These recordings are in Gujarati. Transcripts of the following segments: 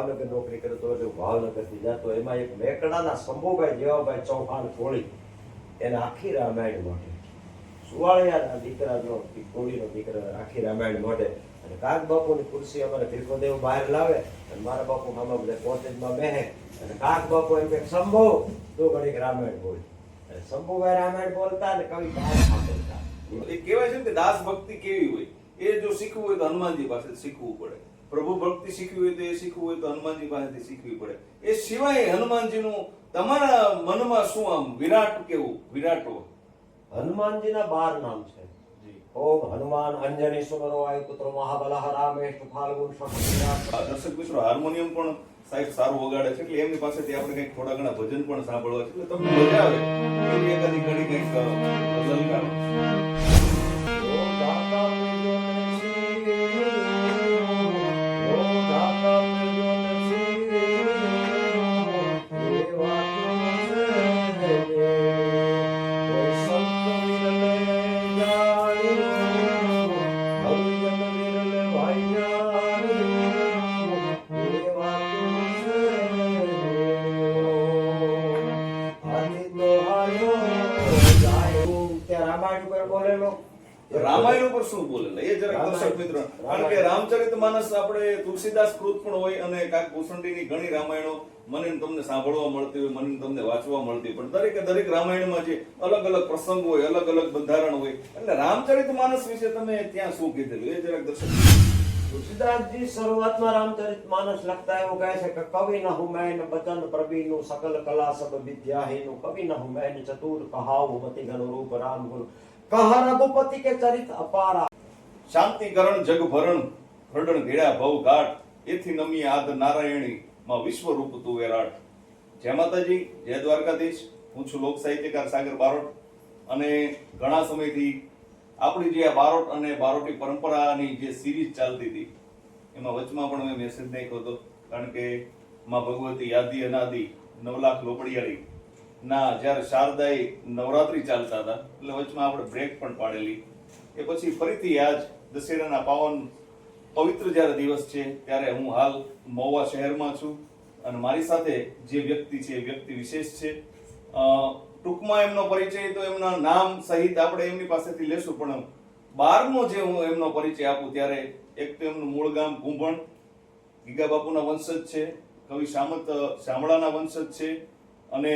ભાવનગર નોકરી કરતો એટલે ભાવનગરથી જતો એમાં એક મેકડાના શંભુભાઈ જેવાભાઈ ચૌહાણ કોળી, એને આખી રામાયણ માટે સુવાળિયાના દીકરાનો કોળીનો દીકરો આખી રામાયણ માટે અને કાગ બાપુની ખુરશી અમારે ભીખોદેવ બહાર લાવે અને મારા બાપુ મામા બધા કોટેજમાં બેહે. અને કાગ બાપુ એમ કે શંભુ, તો ઘડીક રામાયણ બોલ. અને શંભુભાઈ રામાયણ બોલતા અને કવિ સાંભળતા. એ કહેવાય છે કે દાસ ભક્તિ કેવી હોય? એ જો શીખવું હોય તો હનુમાનજી પાસે શીખવું પડે. પ્રભુ ભક્તિ શીખવી હોય તો એ શીખવું હોય તો હનુમાનજી પાસેથી શીખવી પડે. એ સિવાય હનુમાનજીનું તમારા મનમાં શું આમ વિરાટ કેવું? વિરાટો. હનુમાનજીના બાર નામ છે. ઓમ હનુમાન અંજની સુમરો વાયુ પુત્ર મહાબલઃ રામેશ ફાલ્ગુન દર્શક મિત્રો હાર્મોનિયમ પણ સાહેબ સારું વગાડે છે એટલે એમની પાસેથી આપણે કંઈક થોડા ઘણા ભજન પણ સાંભળવા છે. એટલે તમને મજા આવે. એકાદી ઘડી કંઈક ગઝલ ઉપર શું બોલેલા એ જરા દર્શક મિત્રો. કારણ કે રામચરિત માનસ આપણે તુલસીદાસ કૃત પણ હોય અને કાક ભૂષણડીની ઘણી રામાયણો મને તમને સાંભળવા મળતી હોય મને તમને વાંચવા મળતી પણ દરેકે દરેક રામાયણમાં જે અલગ અલગ પ્રસંગ હોય અલગ અલગ બંધારણ હોય એટલે રામચરિત માનસ વિશે તમે ત્યાં શું કીધેલું? એ જરાક દર્શક. તુલસીદાસજી શરૂઆતમાં રામચરિત માનસ લખતા એવું કહે છે કે કવિ ન હુમૈન બચન પ્રવીનું સકલ કલા સબ વિદ્યાહીનું. કવિ ન હુમૈન ચતુર કહાવ મતિ ઘન રૂપ રામ ગુણ. કહ રઘુપતિ કે ચરિત અપારા. શાંતિકરણ, જગભરણ રડણ ઘેડા ભવ ઘાટ એથી નમી આદ નારાયણી માં વિશ્વ રૂપ તું વેરાટ. જય માતાજી, જય દ્વારકાધીશ. હું છું લોક સાહિત્યકાર સાગર બારોટ. અને ઘણા સમયથી આપણી જે આ બારોટ અને બારોટી પરંપરાની જે સિરીઝ ચાલતી હતી, એમાં વચમાં પણ મેં મેસેજ નાખ્યો હતો, કારણ કે માં ભગવતી યાદી અનાદિ નવલાખ લોપડિયાળી ના, જ્યારે શારદાઈ નવરાત્રી ચાલતા હતા, એટલે વચમાં આપણે બ્રેક પણ પાડેલી. એ પછી ફરીથી આજ દશેરાના પાવન પવિત્ર જ્યારે દિવસ છે, ત્યારે હું હાલ મહુવા શહેરમાં છું અને મારી સાથે જે વ્યક્તિ છે, એ વ્યક્તિ વિશેષ છે. ટૂંકમાં એમનો પરિચય તો એમના નામ સહિત આપણે એમની પાસેથી લેશું, પણ બારમો જે હું એમનો પરિચય આપું ત્યારે એક તો એમનું મૂળ ગામ કુંભણ ગીગા વંશજ છે, કવિ સામત, શામળાના વંશજ છે અને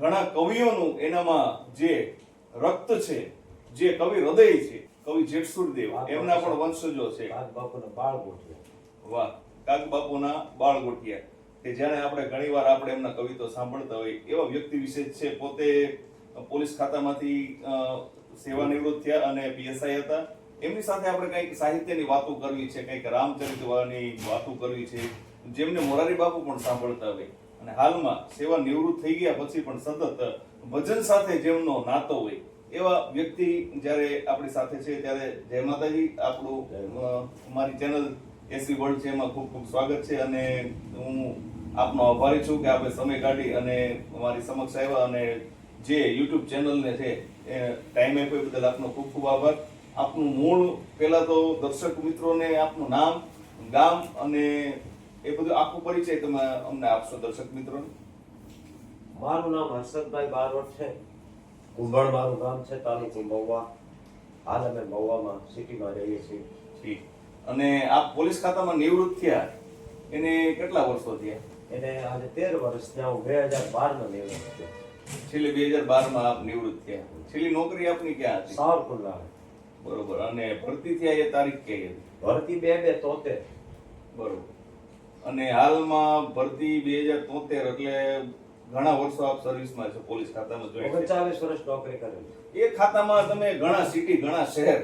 ઘણા કવિઓનું એનામાં જે રક્ત છે જે કવિ હૃદય છે કવિ જેઠસુરદેવ એમના પણ વંશજો છે. બાપુના બાળ ગોઠિયા વાહ કાગ બાપુના બાળ ગોઠિયા કે જ્યારે આપણે ઘણીવાર આપણે એમના કવિતો સાંભળતા હોય એવા વ્યક્તિ વિશેષ છે પોતે પોલીસ ખાતામાંથી સેવા સેવાનિવૃત્ત થયા અને પીએસઆઈ હતા. એમની સાથે આપણે કંઈક સાહિત્યની વાતો કરવી છે કંઈક રામચરિતવાની વાતો કરવી છે. જેમને મોરારી બાપુ પણ સાંભળતા હોય. અને હાલમાં સેવા નિવૃત્ત થઈ ગયા પછી પણ સતત ભજન સાથે જેમનો નાતો હોય એવા વ્યક્તિ જ્યારે આપણી સાથે છે ત્યારે જય માતાજી આપણું મારી ચેનલ એસી વર્લ્ડ છે એમાં ખૂબ ખૂબ સ્વાગત છે અને હું આપનો આભારી છું કે આપણે સમય કાઢી અને અમારી સમક્ષ આવ્યા અને જે યુટ્યુબ ચેનલને છે એ ટાઈમ આપ્યો બદલ આપનો ખૂબ ખૂબ આભાર. આપનું મૂળ પહેલાં તો દર્શક મિત્રોને આપનું નામ ગામ અને એ બધું આખું પરિચય તમે અમને આપશો દર્શક મિત્રોને? મારું નામ હર્ષદભાઈ બારોટ છે. કુંભળ મારું ગામ છે તાલુકો મહુવા. હાલ અમે મહુવામાં સિટીમાં રહીએ છીએ. અને આપ પોલીસ ખાતામાં નિવૃત્ત થયા? એને કેટલા વર્ષો થયા? એને આજે તેર વર્ષ થયા હું બે હજાર બારમાં નિવૃત્ત થયો. છેલ્લે બે હજાર બારમાં આપ નિવૃત્ત થયા. છેલ્લી નોકરી આપની ક્યાં હતી? સાવરકુંડલા. બરોબર. અને ભરતી થયા એ તારીખ કઈ હતી? ભરતી બે બે તોતેર. બરોબર. અને હાલમાં ભરતી બે હજાર તોતેર એટલે ઘણા વર્ષો આપ સર્વિસમાં છે પોલીસ ખાતામાં જોઈ ઓગણચાલીસ વર્ષ નોકરી કરેલી. એ ખાતામાં તમે ઘણા સિટી ઘણા શહેર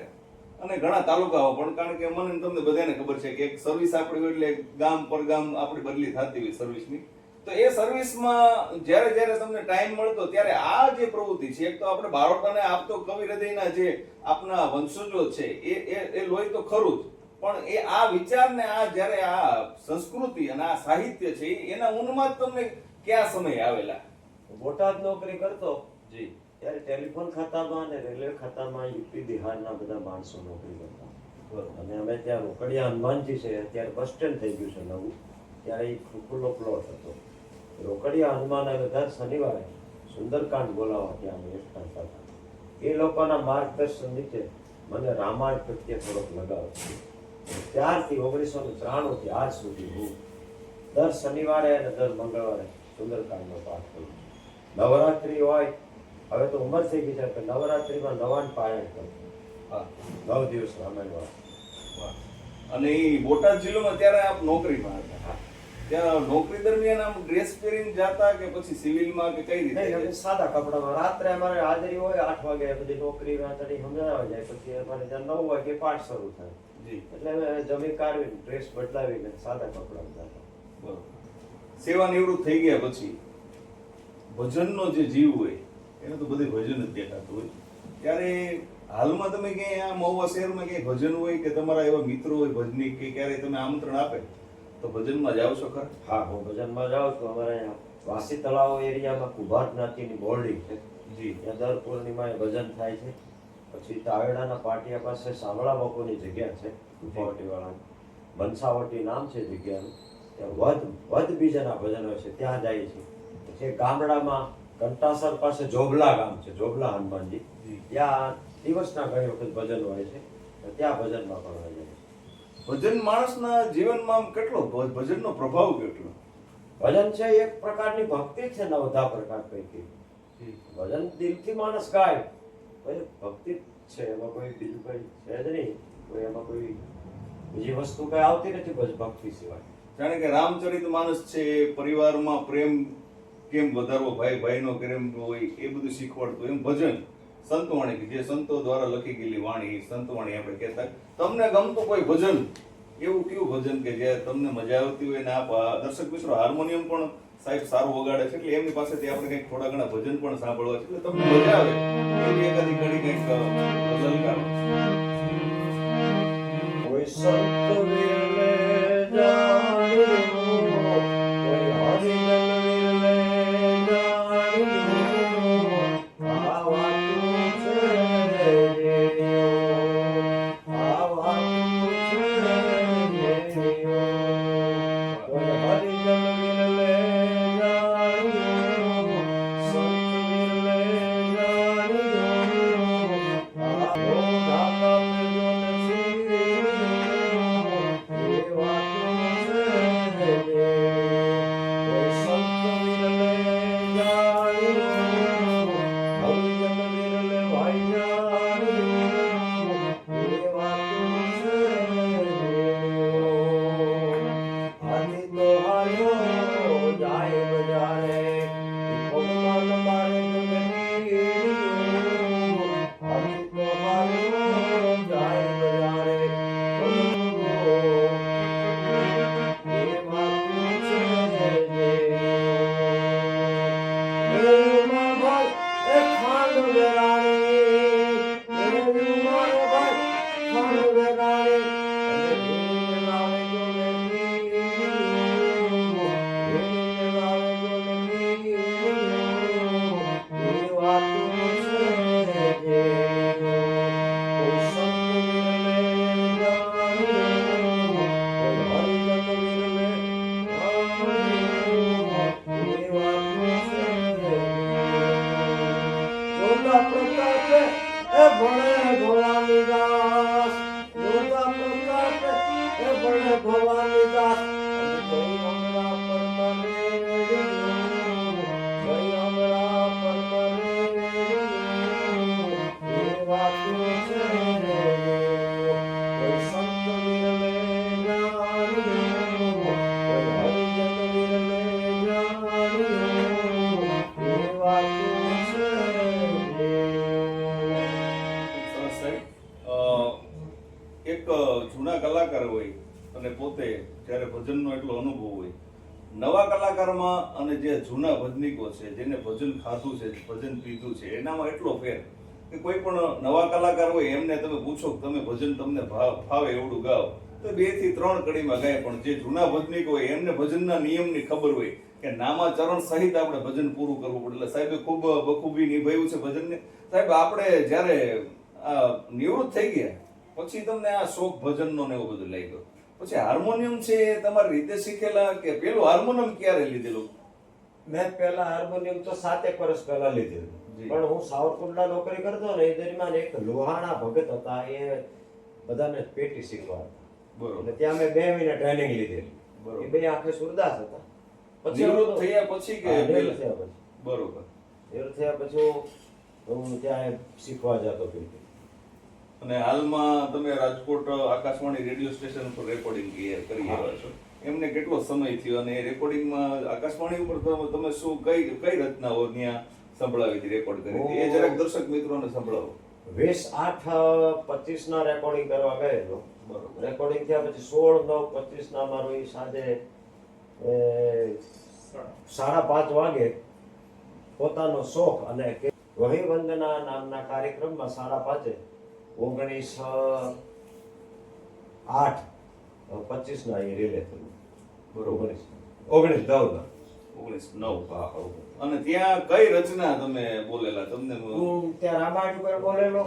અને ઘણા તાલુકાઓ પણ કારણ કે મને તમને બધાને ખબર છે કે એક સર્વિસ આપણી હોય એટલે ગામ પર ગામ આપણી બદલી થતી હોય સર્વિસની તો એ સર્વિસમાં જ્યારે જ્યારે તમને ટાઈમ મળતો ત્યારે આ જે પ્રવૃત્તિ છે એક તો આપણે બાળકોને આપતો કવિ હૃદયના જે આપના વંશજો છે એ એ એ લોહી તો ખરું જ. પણ એ આ વિચારને આ જ્યારે આ સંસ્કૃતિ અને આ સાહિત્ય છે એના ઉન્માદ તમને કયા સમય આવેલા? બોટાદ નોકરી કરતો? જી. ત્યારે ટેલિફોન ખાતામાં અને રેલવે ખાતામાં યુપી બિહારના બધા માણસો નોકરી કરતા. અને અમે ત્યાં રોકડિયા હનુમાનજી છે અત્યારે બસ સ્ટેન્ડ થઈ ગયું છે નવું. ત્યારે એ ખુલ્લો પ્લોટ હતો. રોકડિયા હનુમાન અને દર શનિવારે સુંદરકાંડ બોલાવવા ત્યાં બેસતા હતા એ લોકોના માર્ગદર્શન નીચે મને રામાયણ પ્રત્યે થોડોક લગાવ. છે ત્યારથી ઓગણીસો ને ત્રાણુંથી આજ સુધી હું દર શનિવારે અને દર મંગળવારે સુંદરકાંડનો પાઠ કરું નવરાત્રિ હોય હવે તો ઉંમર થઈ ગઈ છે કે નવરાત્રિમાં નવાન પાયણ કરું હા નવ દિવસ રામાયણ. અને એ બોટાદ જિલ્લામાં ત્યારે આપ નોકરીમાં હતા. ત્યાં નોકરી દરમિયાન આમ ડ્રેસ પહેરીને જાતા કે પછી સિવિલમાં કે કઈ રીતે? સાદા કપડામાં. રાત્રે અમારે હાજરી હોય આઠ વાગે બધી નોકરી વાંચણી સમજાવવા જાય પછી અમારે ત્યાં નવ વાગે પાઠ શરૂ થાય. એટલે અમે જમી કાઢવી ડ્રેસ બદલાવીને સાદા કપડામાં જતા બરોબર. સેવા નિવૃત્ત થઈ ગયા પછી ભજનનો જે જીવ હોય એને તો બધે ભજન જ દેખાતું હોય. ત્યારે હાલમાં તમે ક્યાંય આ મહુવા શહેરમાં ક્યાંય ભજન હોય કે તમારા એવા મિત્રો હોય ભજની કે ક્યારેય તમે આમંત્રણ આપે તો ભજનમાં જાઓ છો ખરા? હા હું ભજનમાં જાઉં છું. અમારે અહીંયા વાસી તળાવ એરિયામાં કુભાર જ્ઞાતિની બોરડી છે. જી. ત્યાં દર પૂર્ણિમાએ ભજન થાય છે. પછી તાવેડાના પાટિયા પાસે સાંભળા બાપુની જગ્યા છે કુપાવટીવાળા બંસાવટી નામ છે જગ્યાનું. ત્યાં વધ વધ બીજાના ભજન હોય છે ત્યાં જાય છે. પછી ગામડામાં કંટાસર પાસે જોબલા ગામ છે જોબલા હનુમાનજી. ત્યાં દિવસના ઘણી વખત ભજન હોય છે ત્યાં ભજનમાં પણ હોય છે. ભજન માણસના જીવનમાં કેટલો ભજનનો પ્રભાવ કેટલો? ભજન છે એક પ્રકારની ભક્તિ છે છે નવધા પ્રકાર પૈકી. ભજન દિલથી માણસ ગાય. પછી ભક્તિ છે, એમાં કોઈ બીજું કઈ છે જ નહીં. કોઈ એમાં કોઈ બીજી વસ્તુ કઈ આવતી નથી બસ ભક્તિ સિવાય. જાણે કે રામચરિત માનસ છે પરિવારમાં પ્રેમ કેમ વધારવો, ભાઈ, ભાઈનો પ્રેમ હોય, એ બધું શીખવાડતું, એમ ભજન. સંતવાણી કે જે સંતો દ્વારા લખી ગયેલી વાણી, સંતવાણી આપણે કહેતા. તમને ગમતું કોઈ ભજન? એવું કયું ભજન કે જે તમને મજા આવતી હોય ને આ દર્શક મિત્રો, હાર્મોનિયમ પણ સાહેબ સારું વગાડે છે એટલે એમની પાસેથી આપણે કંઈક થોડા ઘણા ભજન પણ સાંભળવા છે એટલે તમને મજા આવે. એવી એકાદી ઘડી કંઈક ગઝલ કોઈ સંત વેલે જાણ્યો, જૂના ભજનિકો છે, જેને ભજન ખાધું છે ભજન પીધું છે, એનામાં એટલો ફેર કે કોઈ પણ નવા કલાકાર હોય, એમને તમે પૂછો તમે ભજન તમને ફાવે એવડું ગાઓ, તો બેથી ત્રણ કડીમાં ગાય, પણ જે જૂના ભજનિક હોય, એમને ભજનના નિયમની ખબર હોય કે નામા ચરણ સહિત આપણે ભજન પૂરું કરવું પડે. એટલે સાહેબે ખૂબ બખૂબી નિભાવ્યું છે ભજનને સાહેબ, આપણે જ્યારે નિવૃત્ત થઈ ગયા, પછી તમને આ શોખ ભજનનો ને એવું બધું લાગ્યો. પછી હાર્મોનિયમ છે તમારી રીતે શીખેલા કે પેલું હાર્મોનિયમ ક્યારે લીધેલું? મેં પહેલા હાર્મોનિયમ તો સાતેક વર્ષ પહેલા લીધેલું. પણ હું સાવરકુંડલા નોકરી કરતો ને એ દરમિયાન એક લોહાણા ભગત હતા એ બધાને પેટી શીખવાડતા. બરોબર. એટલે ત્યાં મેં બે મહિના ટ્રેનિંગ લીધેલી. બરોબર. એ બે આખે સુરદાસ હતા. નિવૃત્ત થયા પછી કે નિવૃત્ત થયા પછી. બરોબર. નિવૃત્ત થયા પછી હું- હું ત્યાં શીખવા જતો પેટી. અને હાલમાં તમે રાજકોટ આકાશવાણી રેડિયો સ્ટેશન પર રેકોર્ડિંગ કરી રહ્યા છો. એમને કેટલો સમય થયો અને રેકોર્ડિંગમાં આકાશવાણી ઉપર તમે- શું કઈ કઈ રચનાઓ ત્યાં સંભળાવી હતી રેકોર્ડ કરી એ જરાક દર્શક મિત્રોને સંભળાવો. વીસ આઠ પચીસ ના રેકોર્ડિંગ કરવા ગયેલો. બરોબર. રેકોર્ડિંગ થયા પછી સોળ નવ પચીસ ના મારું એ સાંજે સાડા પાંચ વાગે પોતાનો શોખ અને વહી વંદના નામના કાર્યક્રમમાં સાડા પાંચે ઓગણીસ આઠ પચીસ ના એ રિલે થયું. બરોબર ઓગણીસ નવ ઓગણીસ નવ હા, અને ત્યાં કઈ રચના તમે બોલેલા? તમને હું ત્યાં રામાયણ ઉપર બોલેલો.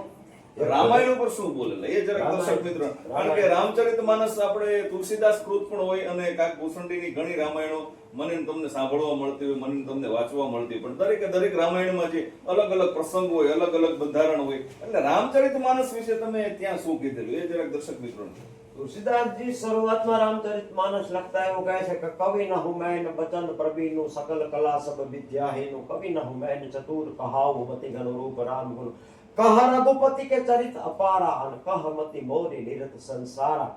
રામાયણ ઉપર શું બોલેલા? એ જરાક દર્શક મિત્રો કારણ કે રામચરિત માનસ આપણે તુલસીદાસ કૃત પણ હોય અને કાક ભૂષણડીની ઘણી રામાયણો મને તમને સાંભળવા મળતી હોય મને તમને વાંચવા મળતી પણ દરેકે દરેક રામાયણમાં જે અલગ અલગ પ્રસંગ હોય અલગ અલગ બંધારણ હોય એટલે રામચરિત માનસ વિશે તમે ત્યાં શું કીધેલું? એ જરાક દર્શક મિત્રોને તુલસીદાસજી શરૂઆતમાં રામચરિત માનસ લખતા એવું કહે છે કે કવિ ન હું મેન બચન પ્રવીનું સકલ કલા સબ વિદ્યાહીનું. કવિ ન હું મેન ચતુર કહાવ મતિ ગણ રૂપ રામ ગુણ. કહ રઘુપતિ કે ચરિત અપારા અને કહ મતિ મોરી નિરત સંસારા.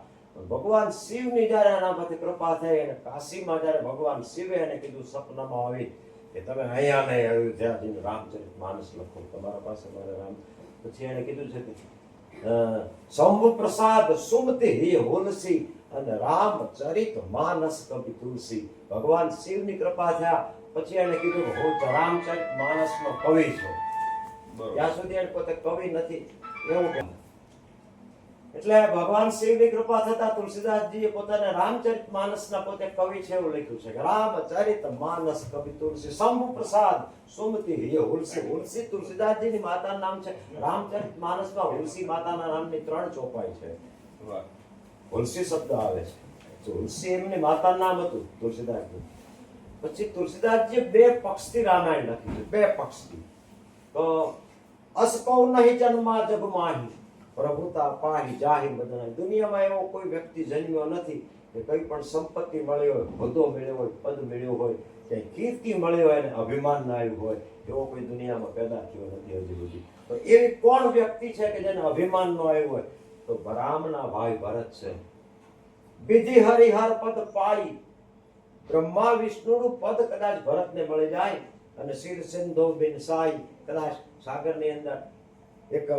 ભગવાન શિવની જ્યારે એના પરથી કૃપા થઈ અને કાશીમાં જ્યારે ભગવાન શિવે એને કીધું, સપનામાં આવી. કે તમે અહીંયા નહીં અયોધ્યા જઈને રામચરિત માનસ લખો. તમારા પાસે મારે રામ પછી એને કીધું છે કે શંભુ પ્રસાદ સુમતિ હિ હોલસી અને રામચરિત માનસ કવિ તુલસી. ભગવાન શિવની કૃપા થયા. પછી એને કીધું હું રામચરિત માનસનો કવિ છું. ત્યાં સુધી એને પોતે કવિ નથી. એવું એટલે ભગવાન શિવની કૃપા થતા તુલસીદાસજીએ પોતાના રામચરિત માનસના પોતે કવિ છે એવું લખ્યું છે રામચરિત માનસ કવિ તુલસી શંભુ પ્રસાદ સુમતિ હે હુલસી. હુલસી તુલસીદાસજીની માતાનું નામ છે. રામચરિત માનસમાં હુલસી માતાના નામની ત્રણ ચોપાઈ છે. હુલસી શબ્દ આવે છે. તુલસી એમની માતાનું નામ હતું તુલસીદાસજી. પછી તુલસીદાસજી બે પક્ષથી રામાયણ લખ્યું છે. બે પક્ષથી. તો અસ કૌ નહીં જન્મા જગ માહી. પ્રભુતા પાહી જાહી બદનાય દુનિયામાં એવો કોઈ વ્યક્તિ જન્મ્યો નથી કે કંઈ પણ સંપત્તિ મળી હોય હોદ્દો મળ્યો હોય, પદ મળ્યો હોય કે કીર્તિ મળી હોય અને અભિમાન ના આવ્યું હોય, એવો કોઈ દુનિયામાં પેદા થયો નથી હજી સુધી. તો એવી કોણ વ્યક્તિ છે કે જેને અભિમાન નો આવ્યું હોય? તો રામના ભાઈ ભરત છે. બીજી હરિહર પદ પાળી. બ્રહ્મા વિષ્ણુનું પદ કદાચ ભરતને મળી જાય અને શિર સિંધો બિન સાઈ કદાચ સાગરની અંદર એક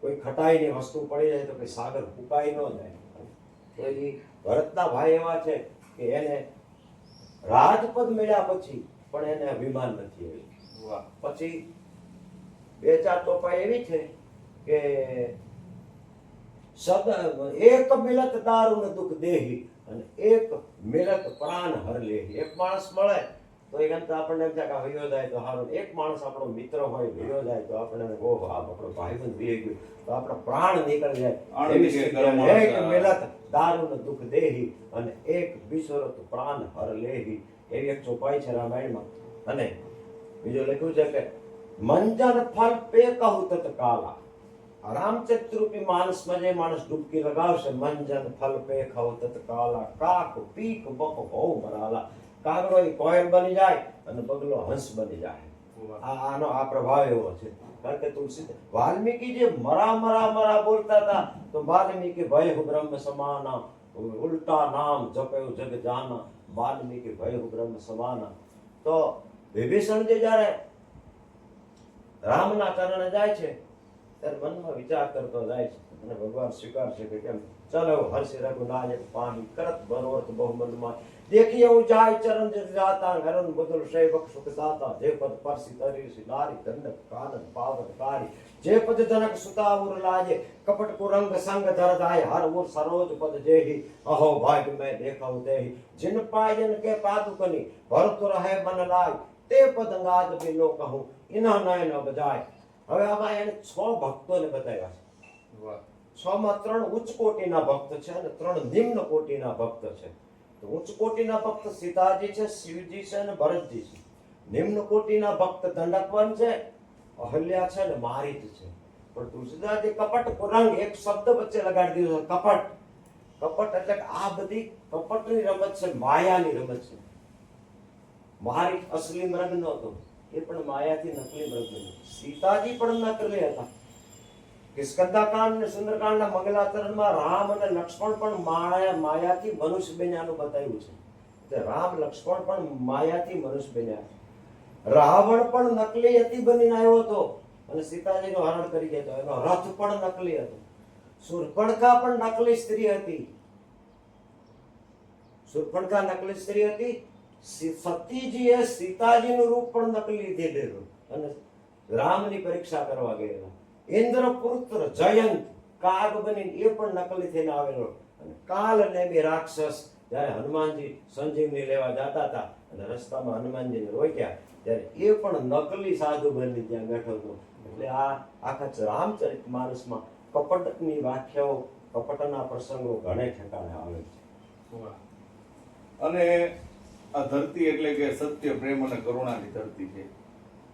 કોઈ ખટાઈની વસ્તુ પડી જાય તો કોઈ સાગર ફૂકાઈ ન જાય. તો એ ભરતના ભાઈ એવા છે કે એને રાજપદ મળ્યા પછી પણ એને અભિમાન નથી આવ્યું. પછી બે ચાર તોપા એવી છે કે સદ એક મિલત ને દુઃખ દેહી અને એક મિલત પ્રાણ હર લેહી. એક માણસ મળે તો એ કરતા આપણને એમ થાય કે જાય તો સારું. એક માણસ આપણો મિત્ર હોય વયો જાય તો આપણે ઓહો આ આપણો ભાઈબંધ વી ગયો. તો આપણો પ્રાણ નીકળી જાય. એક મિલત દારૂણ દુઃખ દેહી અને એક બિસરત પ્રાણ હર લેહી. એવી એક ચોપાઈ છે રામાયણમાં. અને બીજું લખ્યું છે કે મંજન ફલ પે કહું તત કાલા. રામચરિત રૂપી માણસમાં જે માણસ ડૂબકી લગાવશે મંજન ફલ પે ખાવ તત કાલા. કાક પીક બક હોવ મરાલા કાગડો એ કોયલ બની જાય અને બગલો હંસ બની જાય. આનો આ પ્રભાવ એવો છે. કારણ કે તુલસી વાલ્મીકી જે મરા મરા મરા બોલતા હતા, તો વાલ્મીકી ભય બ્રહ્મ સમાના ઉલટા નામ જપેવું જગ જાના, વાલ્મીકી ભય બ્રહ્મ સમાના. તો વિભીષણ જે જ્યારે રામના ચરણે જાય છે मन में विचार करता जाए भगवान स्वीकार से चलो हर से रघु लाज पानी करत बनोत बहुमन मान देखिए ऊंचाई चरण जित जाता हरन बदल सेवक सुख साता. जे पद परसी तरी सी नारी दंडक कारी. जे जनक सुता लाजे कपट को रंग संग धर जाए हर उर सरोज पद जे ही अहो भाग में देखा उदे ही जिन पायन के पादुकनी भरत रहे मन लाग ते पद अंगाज बिनो कहूँ, इन्ह नयन बजाए હવે આમાં એને છ ભક્તોને બતાવ્યા છે. છ માં ત્રણ ઉચ્ચ કોટીના ભક્ત છે અને ત્રણ નિમ્ન કોટીના ભક્ત છે. તો ઉચ્ચ કોટીના ભક્ત સીતાજી છે શિવજી છે અને ભરતજી છે. નિમ્ન કોટીના ભક્ત દંડકવન છે અહલ્યા છે અને મારીચ છે. પણ તુલસીદાસજી કપટ કુરંગ એક શબ્દ વચ્ચે લગાડી દીધો કપટ. કપટ એટલે આ બધી કપટની રમત છે માયાની રમત છે. મારી અસલી મૃગ નહોતો એ પણ માયાથી નકલી બન્યો સીતાજી પણ નકલી હતા. કિસ્કંદાકાંડ અને સુંદરકાંડના મંગલાચરણમાં રામ અને લક્ષ્મણ પણ માયા માયાથી મનુષ્ય બન્યાનું બતાવ્યું છે. તે રામ, લક્ષ્મણ પણ માયાથી મનુષ્ય બન્યા રાવણ પણ નકલી હતી બનીને આવ્યો હતો અને સીતાજીનું હરણ કરી ગયો એનો રથ પણ નકલી હતો. સુરપણખા પણ નકલી સ્ત્રી હતી. સુરપણખા નકલી સ્ત્રી હતી. સતીજીએ સીતાજીનું રૂપ પણ નકલી લીધેલું અને રામની પરીક્ષા કરવા ગયેલા. ઇન્દ્ર પુત્ર જયંત કાગ બની એ પણ નકલી થઈને આવેલો. અને કાલ અને બે રાક્ષસ જ્યારે હનુમાનજી સંજીવની લેવા જતા હતા અને રસ્તામાં હનુમાનજીને રોક્યા, ત્યારે એ પણ નકલી સાધુ બની ત્યાં બેઠો હતો. એટલે આ આખા રામચરિત માનસમાં કપટની વ્યાખ્યાઓ, કપટના પ્રસંગો ઘણે ઠેકાણે આવે છે. અને આ ધરતી એટલે કે સત્ય પ્રેમ અને કરુણાની ધરતી છે.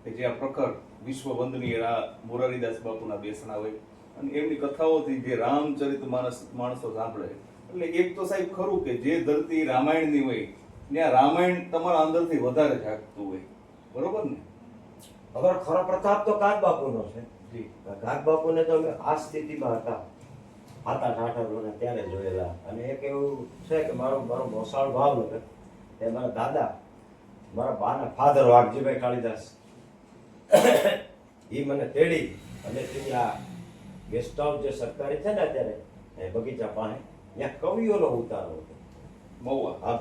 કે જે આ પ્રખર વિશ્વ વંદનીય રા મોરારીદાસ બાપુના બેસણા હોય. અને એમની કથાઓથી જે રામચરિત માણસ માણસો સાંભળે. એટલે એક તો સાહેબ ખરું કે જે ધરતી રામાયણની હોય ત્યાં રામાયણ તમારા અંદરથી વધારે જાગતું હોય. બરોબર ને? હવે ખરો પ્રતાપ તો કાગ બાપુનો છે. જી. કાગ બાપુને તો અમે આ સ્થિતિમાં હતા. આતા ઠાઠરોને ત્યારે જોયેલા. અને એક એવું છે કે મારો મારો મોસાળ ભાવનગર એ મારા દાદા મારા બાના ફાધર વાઘજીભાઈ કાળીદાસ. એ મને તેડી અને તેની આ ગેસ્ટ હાઉસ જે સરકારી છે ને અત્યારે એ બગીચા પાસે ત્યાં કવિઓનો ઉતારો હતો. બહુ હા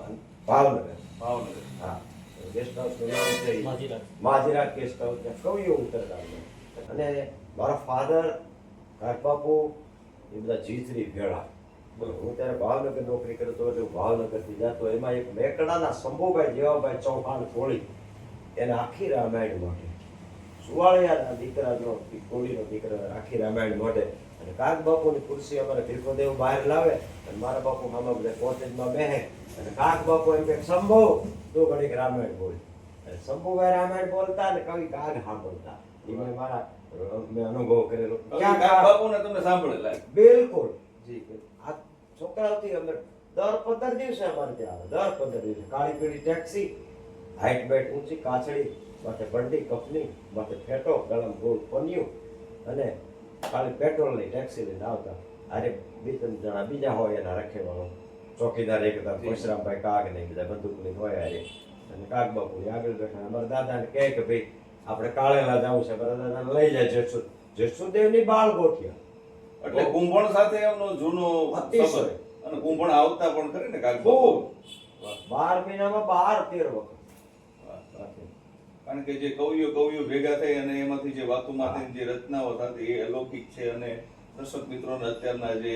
ભાવનગર. ભાવનગર. હા guest house. Majiraj guest house ત્યાં કવિઓ ઉતરતા અને મારા ફાધર બાપુ એ બધા જીતરી ભેળા. હું ત્યારે ભાવનગર નોકરી કરતો એટલે ભાવનગરથી જતો એમાં એક મેકડાના શંભુભાઈ જેવાભાઈ ચૌહાણ કોળી એને આખી રામાયણ માટે. સુવાળિયાના દીકરાનો કોળીનો દીકરો આખી રામાયણ માટે. અને કાગ બાપુની ખુરશી અમારે ભીખોદેવ બહાર લાવે અને મારા બાપુ મામા બધા કોટેજમાં બેહે. અને કાગ બાપુ એમ કે શંભુ તો ઘડીક રામાયણ બોલ. અને શંભુભાઈ રામાયણ બોલતા અને કવિ કાગ સાંભળતા. એ મેં મારા મેં અનુભવ કરેલો. ક્યાં? બાપુને તમને સાંભળેલા બિલકુલ. જી છોકરાઓથી અમે દર પંદર દિવસે અમારે ત્યાં આવે દર પંદર દિવસે. કાળી પીળી ટેક્સી હાઈટ બેટ ઊંચી કાચડી માટે બંડી કપની માટે ફેટો ગરમ ગોળ પન્યું અને ખાલી પેટ્રોલની ટેક્સી લઈને આવતા. અરે બે ત્રણ જણા બીજા હોય એના રખેવાળો. ચોકીદાર એક હતા પરશુરામભાઈ કાગ ને એ બધા બંદૂક લઈને હોય હારે અને કાગ બાપુની આગળ બેઠા. અમારા દાદાને કહે કે ભાઈ આપણે કાળેલા જવું છે મારા દાદાને લઈ જાય જેસુ જેસુદેવની બાળ ગોઠિયા. એટલે કુંભણ સાથે એમનો જૂનો. સંબંધ. અને કુંભણ આવતા પણ ખરી ને ખૂબ. બાર મહિનામાં બાર તેર વખત. કારણ કે જે કવિઓ કવિઓ ભેગા થઈ અને એમાંથી જે વાતુમાંથી જે રચનાઓ થતી એ અલૌકિક છે અને દર્શક મિત્રોને અત્યારના જે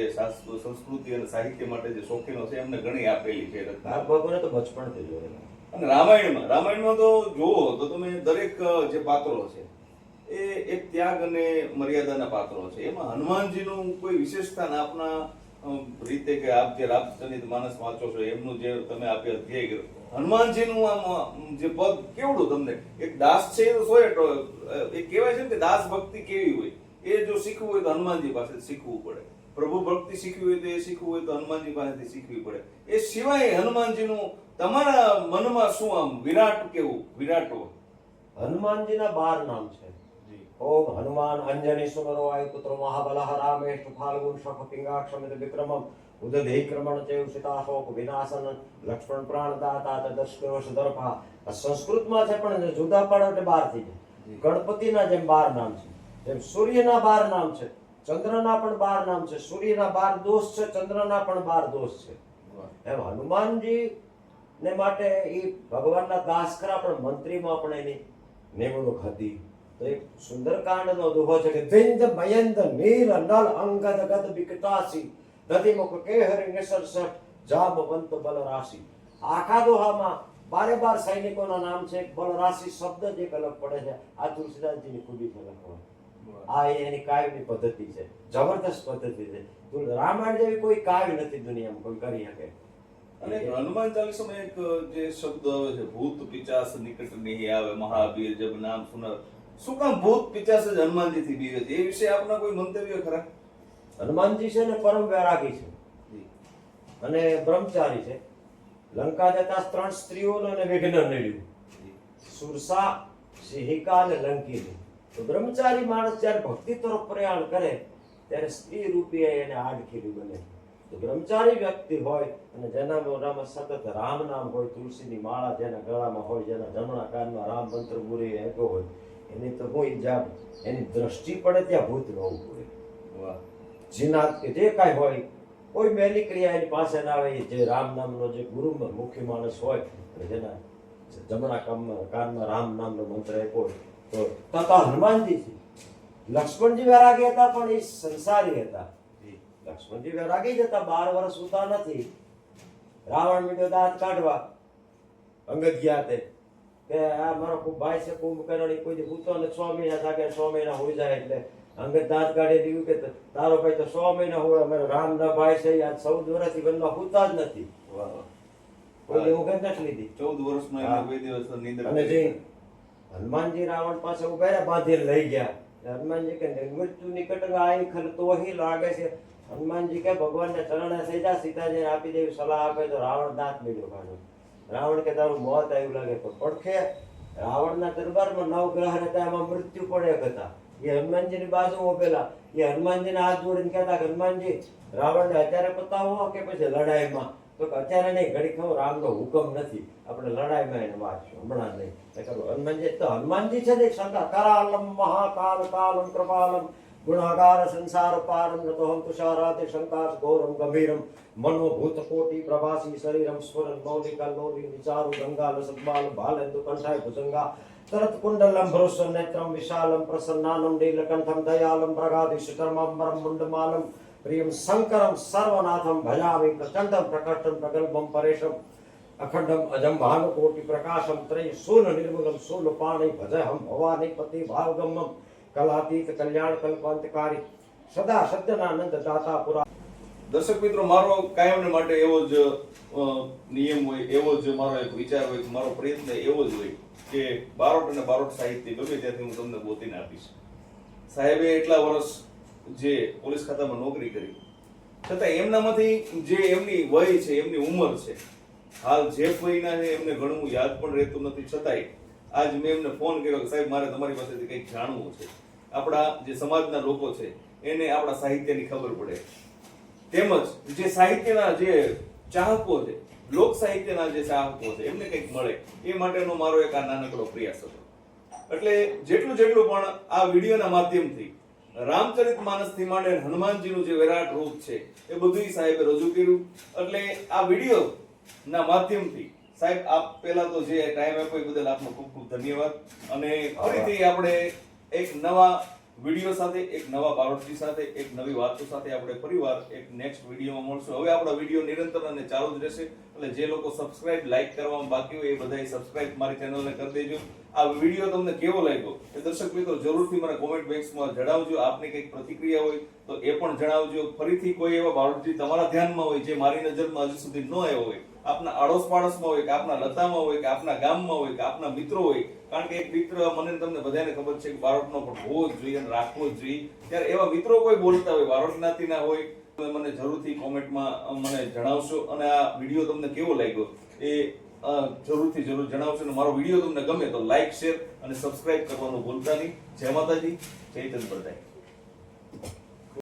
સંસ્કૃતિ અને સાહિત્ય માટે જે શોખીનો છે એમને ઘણી આપેલી છે રચના. તો બચપણ થઈ જોયેલા અને રામાયણમાં રામાયણમાં તો જુઓ તો તમે દરેક જે પાત્રો છે એ એક ત્યાગ અને મર્યાદાના પાત્રો છે. એમાં હનુમાનજીનું કોઈ વિશેષ સ્થાન આપના રીતે કે આપ જે રામચરિત માનસ વાંચો છો, એમનું જે તમે આપે અધ્યાય કર્યો. હનુમાનજીનું આમ જે પદ કેવડું તમને? એક દાસ છે એ સો એ કહેવાય છે ને કે દાસ ભક્તિ કેવી હોય? એ જો શીખવું હોય તો હનુમાનજી પાસે શીખવું પડે. પ્રભુ ભક્તિ શીખવી હોય તો એ શીખવું હોય તો હનુમાનજી પાસેથી શીખવી પડે. એ સિવાય હનુમાનજીનું તમારા મનમાં શું આમ વિરાટ કેવું? વિરાટ હોય? હનુમાનજીના બાર નામ છે. જી హనుమాన్ મહાબલઃ રામેષ્ટ ફાલ્ગુન શક પિંગાક્ષમિત વિક્રમમ ઉદધે ક્રમણ ચૈવ સીતાશોક વિનાશન લક્ષ્મણ પ્રાણદાતા તદસ્કરોષ દર્ભા આ સંસ્કૃતમાં છે પણ જુદા પડે એટલે બાર થઈ જાય ગણપતિના જેમ બાર નામ છે જેમ સૂર્યના બાર નામ છે ચંદ્રના પણ બાર નામ છે સૂર્યના બાર દોષ છે ચંદ્રના પણ બાર દોષ છે એમ હનુમાનજી ને માટે એ ભગવાનના દાસ ખરા પણ મંત્રીમાં પણ એની નિમણૂક હતી તો એક સુંદરકાંડનો દુહો છે કે વિંદ મયંદ નીલ નલ અંગદ ગદ વિકટાસી નદી મુખ કેહરી નિસર સઠ જામવંત બલરાશી આખા દોહામાં બારે બાર સૈનિકોના નામ છે બલરાશી શબ્દ જ એક અલગ પડે છે આ તુલસીદાસજીની ખૂબી છે આ એની કાવ્યની પદ્ધતિ છે જબરદસ્ત પદ્ધતિ છે। રામાયણ જેવી કોઈ કાવ્ય નથી દુનિયામાં કોઈ કરી શકે. અને હનુમાન ચાલીસામાં એક જે શબ્દ આવે છે ભૂત પિચાસ નિકટ નહીં આવે મહાવીર જબ નામ સુનર શું કામ ભૂત પિચાસ જ હનુમાનજી થી બીવે છે? એ વિશે આપના કોઈ મંતવ્ય ખરા? હનુમાનજી છે ને પરમ વૈરાગી છે. અને બ્રહ્મચારી છે. લંકા જતા ત્રણ સ્ત્રીઓને અને વિઘ્ન નડ્યું. સુરસા સિંહિકા અને લંકીની. તો બ્રહ્મચારી માણસ જ્યારે ભક્તિ તરફ પ્રયાણ કરે ત્યારે સ્ત્રી રૂપી એને આડખીલી બને. તો બ્રહ્મચારી વ્યક્તિ હોય અને જેના મોઢામાં સતત રામ નામ હોય તુલસીની માળા જેના ગળામાં હોય જેના જમણા કાનમાં રામ મંત્ર બોલી હેતો હોય એની તો કોઈ ઈજા એની દ્રષ્ટિ પડે ત્યાં ભૂત રહેવું પડે. જીનાત કે જે કાંઈ હોય, કોઈ મેલી ક્રિયા એની પાસે ના આવે જે રામ નામનો જે ગુરુ મુખ્ય માણસ હોય, અને જેના જમણા કામમાં, કાનમાં રામ નામનો મંત્ર એક હોય, તો તથા હનુમાનજી લક્ષ્મણજી વૈરાગી હતા, પણ એ સંસારી હતા. લક્ષ્મણજી વૈરાગી જ હતા, બાર વર્ષ સુતા નથી. રાવણ મીઠો દાંત કાઢવા, અંગત ગયા તે. કે આ મારો ખૂબ ભાઈ છે કુંભકર્ણ ઈ કોઈ ભૂતો ને છ મહિના થાકે છ મહિના હોઈ જાય એટલે. અંગત દાંત કાઢી દીધું કે તારો ભાઈ તો સો મહિના હોય અમારે રામ ના ભાઈ છે આ ચૌદ વર્ષથી બનવા હોતા જ નથી. કોઈ દી નથી લીધી. ચૌદ વર્ષનો કોઈ દિવસ નિંદર અને જે હનુમાનજી રાવણ પાસે ઊભા રહ્યા બાંધી લઈ ગયા. હનુમાનજી કે મૃત્યુ નિકટ આઈ ખર તો હી લાગે છે. હનુમાનજી કે ભગવાનને ચરણે થઈ જા સીતાજીને આપી દેવી સલાહ આપે તો રાવણ દાંત મેળ્યો કાઢો રાવણ કે તારું મોત આવ્યું લાગે તો પડખે રાવણના દરબારમાં નવ ગ્રહ હતા એમાં મૃત્યુ પડે હતા. એ હનુમાનજીની બાજુ ઉભેલા એ હનુમાનજીને હાથ જોડીને કહેતા કે, હનુમાનજી, રાવણને અત્યારે પતાવો કે પછી લડાઈમાં? તો કે, અત્યારે નહીં ઘડી ખબર રામનો હુકમ નથી. આપણે લડાઈમાં એને વાંચશું હમણાં નહીં. હનુમાનજી તો હનુમાનજી છે ને શંકા કરાલમ મહાકાલ કાલમ કૃપાલમ ગુણાગાર સંસાર પારમ નતોહમ તુષારાતે શંકાશ ઘોરમ ગંભીરમ મનોભૂત કોટી પ્રભાસી શરીરમ સ્વરન મૌલિકા લોલી વિચારુ ગંગા લસદ્બાલ ભાલેન્દુ કંઠાય ભુજંગા તરત કુંડલમ ભૃસ્વ નેત્રમ વિશાલમ પ્રસન્નાનમ નીલકંઠમ દયાલમ પ્રગાદિશુતરમાંબરમ મુંડમાલમ પ્રિયમ શંકરમ સર્વનાથમ ભજામિ પ્રચંડમ પ્રકટમ પ્રગલ્ભમ પરેશમ અખંડમ અજમ ભાનુકોટિ પ્રકાશમ ત્રય શૂલ નિર્મૂલમ શૂલ પાણી ભજહમ ભવાની ભાવગમમ કલાતીત કલ્યાણ કલ્પાંતકારી, સદા સજ્જનાનંદ દાતા પુરા દર્શક મિત્રો, મારો કાયમને માટે એવો જ નિયમ હોય, એવો જ મારો એક વિચાર હોય મારો પ્રયત્ન એવો જ હોય કે બારોટ અને બારોટ સાહિત્ય ગમે ત્યાંથી હું તમને ગોતીને આપીશ. સાહેબે એટલા વર્ષ જે પોલીસ ખાતામાં નોકરી કરી, છતાં એમનામાંથી જે એમની વય છે, એમની ઉંમર છે, હાલ જે વયના છે એમને ઘણું યાદ પણ રહેતું નથી. છતાંય આજ મેં એમને ફોન કર્યો કે સાહેબ, મારે તમારી પાસેથી કંઈક જાણવું છે. આપણા જે સમાજના લોકો છે, એને આપણા સાહિત્યની ખબર પડે. તેમજ જે સાહિત્યના જે ચાહકો છે, લોક સાહિત્યના જે ચાહકો છે, એમને કંઈક મળે. એ માટેનો મારો એક આ નાનકડો પ્રયાસ હતો. એટલે જેટલું જેટલું પણ આ વિડીયોના માધ્યમથી રામચરિત માનસથી માંડે હનુમાનજીનું જે વિરાટ રૂપ છે, એ બધું સાહેબે રજૂ કર્યું. એટલે આ વીડિયો ના માધ્યમથી સાહેબ આપ પહેલા તો જે ટાઈમ આપ્યો એ બદલ આપનો ખૂબ ખૂબ ધન્યવાદ. અને ફરીથી આપણે એક નવા વીડિયો સાથે એક નવા બારોટજી સાથે એક નવી વાતો સાથે આપણે ફરીવાર એક નેક્સ્ટ વિડીયોમાં મળશું. હવે આપણો વીડિયો નિરંતર અને ચાલુ જ રહેશે. એટલે જે લોકો સબસ્ક્રાઇબ લાઈક કરવામાં બાકી હોય એ બધાએ સબસ્ક્રાઇબ મારી ચેનલને કરી દેજો. આ વીડિયો તમને કેવો લાગ્યો એ દર્શક મિત્રો જરૂરથી મને કોમેન્ટ બોક્સમાં જણાવજો. આપની કંઈક પ્રતિક્રિયા હોય તો એ પણ જણાવજો. ફરીથી કોઈ એવા બાળકજી તમારા ધ્યાનમાં હોય જે મારી નજરમાં હજુ સુધી ન આવ્યો હોય આપના આડોશ પાડોશમાં હોય કે આપના લતામાં હોય કે આપના ગામમાં હોય કે આપના મિત્રો હોય, કારણ કે એક મિત્ર મને તમને બધાને ખબર છે કે બારોટનો પણ હોવો જ જોઈએ અને રાખવો જ જોઈએ. ત્યારે એવા મિત્રો કોઈ બોલતા હોય બારોટ જ્ઞાતિના હોય, તો મને જરૂરથી કોમેન્ટમાં મને જણાવશો અને આ વીડિયો તમને કેવો લાગ્યો એ જરૂરથી જરૂર જણાવશો અને મારો વીડિયો તમને ગમે તો લાઈક, શેર અને સબસ્ક્રાઇબ કરવાનું ભૂલતા નહીં. જય માતાજી, જય ચંદ બધાય